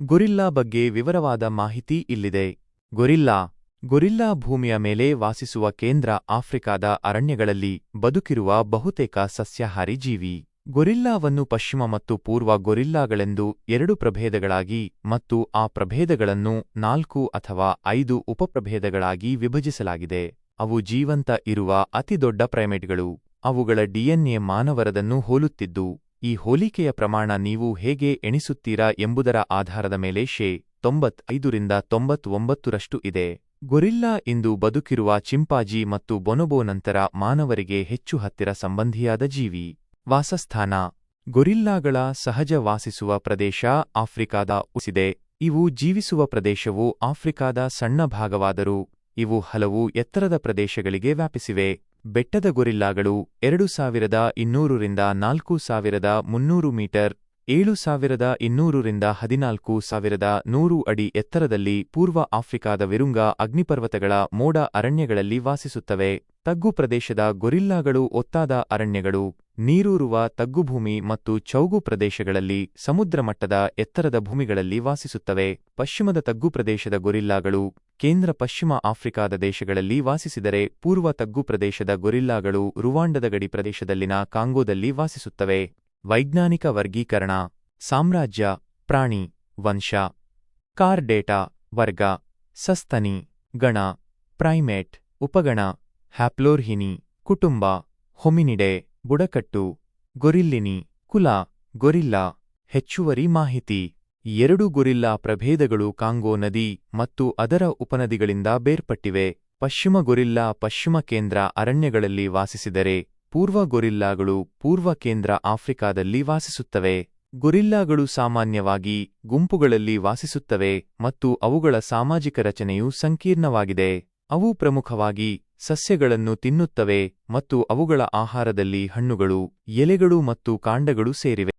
Gorilla ಬಗ್ಗೆ ವಿವರವಾದ ಮಾಹಿತಿ ಇಲ್ಲಿದೆ. ಗೊರಿಲ್ಲಾ ಗೊರಿಲ್ಲಾ ಭೂಮಿಯ ಮೇಲೆ ವಾಸಿಸುವ ಕೇಂದ್ರ ಆಫ್ರಿಕಾದ ಅರಣ್ಯಗಳಲ್ಲಿ ಬದುಕಿರುವ ಬಹುತೇಕ ಸಸ್ಯಾಹಾರಿ ಜೀವಿ. ಗೊರಿಲ್ಲಾವನ್ನು ಪಶ್ಚಿಮ ಮತ್ತು ಪೂರ್ವ ಗೊರಿಲ್ಲಾಗಳೆಂದು ಎರಡು ಪ್ರಭೇದಗಳಾಗಿ ಮತ್ತು ಆ ಪ್ರಭೇದಗಳನ್ನು ನಾಲ್ಕು ಅಥವಾ ಐದು ಉಪಪ್ರಭೇದಗಳಾಗಿ ವಿಭಜಿಸಲಾಗಿದೆ. ಅವು ಜೀವಂತ ಇರುವ ಅತಿದೊಡ್ಡ ಪ್ರೈಮೇಟ್ಗಳು. ಅವುಗಳ ಡಿಎನ್ಎ ಮಾನವರದನ್ನು ಹೋಲುತ್ತಿದ್ದು. ಈ ಹೋಲಿಕೆಯ ಪ್ರಮಾಣ ನೀವು ಹೇಗೆ ಎಣಿಸುತ್ತೀರಾ ಎಂಬುದರ ಆಧಾರದ ಮೇಲೆ ಶೇ ತೊಂಬತ್ತೈದರಿಂದ ತೊಂಬತ್ತೊಂಬತ್ತರಷ್ಟು ಇದೆ. ಗೊರಿಲ್ಲಾ ಇಂದು ಬದುಕಿರುವ ಚಿಂಪಾಜಿ ಮತ್ತು ಬೊನೊಬೋ ನಂತರ ಮಾನವರಿಗೆ ಹೆಚ್ಚು ಹತ್ತಿರ ಸಂಬಂಧಿಯಾದ ಜೀವಿ. ವಾಸಸ್ಥಾನ. ಗೊರಿಲ್ಲಾಗಳ ಸಹಜ ವಾಸಿಸುವ ಪ್ರದೇಶ ಆಫ್ರಿಕಾದ ಉಸಿದೆ. ಇವು ಜೀವಿಸುವ ಪ್ರದೇಶವು ಆಫ್ರಿಕಾದ ಸಣ್ಣ ಭಾಗವಾದರೂ ಇವು ಹಲವು ಎತ್ತರದ ಪ್ರದೇಶಗಳಿಗೆ ವ್ಯಾಪಿಸಿವೆ. ಬೆಟ್ಟದ ಗೊರಿಲ್ಲಾಗಳು ಎರಡು ಸಾವಿರದ ಇನ್ನೂರರಿಂದ ನಾಲ್ಕು ಸಾವಿರದ ಮುನ್ನೂರು ಮೀಟರ್, ಏಳು ಸಾವಿರದ ಇನ್ನೂರರಿಂದ ಹದಿನಾಲ್ಕು ಸಾವಿರದ ನೂರು ಅಡಿ ಎತ್ತರದಲ್ಲಿ ಪೂರ್ವ ಆಫ್ರಿಕಾದ ವಿರುಂಗ ಅಗ್ನಿಪರ್ವತಗಳ ಮೋಡ ಅರಣ್ಯಗಳಲ್ಲಿ ವಾಸಿಸುತ್ತವೆ. ತಗ್ಗು ಪ್ರದೇಶದ ಗೊರಿಲ್ಲಾಗಳು ಒತ್ತಾದ ಅರಣ್ಯಗಳು, ನೀರೂರುವ ತಗ್ಗುಭೂಮಿ ಮತ್ತು ಚೌಗು ಪ್ರದೇಶಗಳಲ್ಲಿ ಸಮುದ್ರ ಮಟ್ಟದ ಎತ್ತರದ ಭೂಮಿಗಳಲ್ಲಿ ವಾಸಿಸುತ್ತವೆ. ಪಶ್ಚಿಮದ ತಗ್ಗು ಪ್ರದೇಶದ ಗೊರಿಲ್ಲಾಗಳು ಕೇಂದ್ರ ಪಶ್ಚಿಮ ಆಫ್ರಿಕಾದ ದೇಶಗಳಲ್ಲಿ ವಾಸಿಸಿದರೆ ಪೂರ್ವ ತಗ್ಗು ಪ್ರದೇಶದ ಗೊರಿಲ್ಲಾಗಳು ರುವಾಂಡದ ಗಡಿ ಪ್ರದೇಶದಲ್ಲಿನ ಕಾಂಗೋದಲ್ಲಿ ವಾಸಿಸುತ್ತವೆ. ವೈಜ್ಞಾನಿಕ ವರ್ಗೀಕರಣ, ಸಾಮ್ರಾಜ್ಯ, ಪ್ರಾಣಿ, ವಂಶ, ಕಾರ್ ಡೇಟಾ, ವರ್ಗ, ಸಸ್ತನಿ, ಗಣ, ಪ್ರೈಮೇಟ್, ಉಪಗಣ, ಹ್ಯಾಪ್ಲೋರ್ಹಿನಿ, ಕುಟುಂಬ, ಹೊಮಿನಿಡೆ, ಬುಡಕಟ್ಟು, ಗೊರಿಲ್ಲಿನಿ, ಕುಲ, ಗೊರಿಲ್ಲಾ, ಹೆಚ್ಚುವರಿ ಮಾಹಿತಿ. ಎರಡು ಗೊರಿಲ್ಲಾ ಪ್ರಭೇದಗಳು ಕಾಂಗೋ ನದಿ ಮತ್ತು ಅದರ ಉಪನದಿಗಳಿಂದ ಬೇರ್ಪಟ್ಟಿವೆ. ಪಶ್ಚಿಮ ಗೊರಿಲ್ಲಾ ಪಶ್ಚಿಮ ಕೇಂದ್ರ ಅರಣ್ಯಗಳಲ್ಲಿ ವಾಸಿಸಿದರೆ ಪೂರ್ವ ಗೊರಿಲ್ಲಾಗಳು ಪೂರ್ವ ಕೇಂದ್ರ ಆಫ್ರಿಕಾದಲ್ಲಿ ವಾಸಿಸುತ್ತವೆ. ಗೊರಿಲ್ಲಾಗಳು ಸಾಮಾನ್ಯವಾಗಿ ಗುಂಪುಗಳಲ್ಲಿ ವಾಸಿಸುತ್ತವೆ ಮತ್ತು ಅವುಗಳ ಸಾಮಾಜಿಕ ರಚನೆಯು ಸಂಕೀರ್ಣವಾಗಿದೆ. ಅವು ಪ್ರಮುಖವಾಗಿ ಸಸ್ಯಗಳನ್ನು ತಿನ್ನುತ್ತವೆ ಮತ್ತು ಅವುಗಳ ಆಹಾರದಲ್ಲಿ ಹಣ್ಣುಗಳು, ಎಲೆಗಳು ಮತ್ತು ಕಾಂಡಗಳು ಸೇರಿವೆ.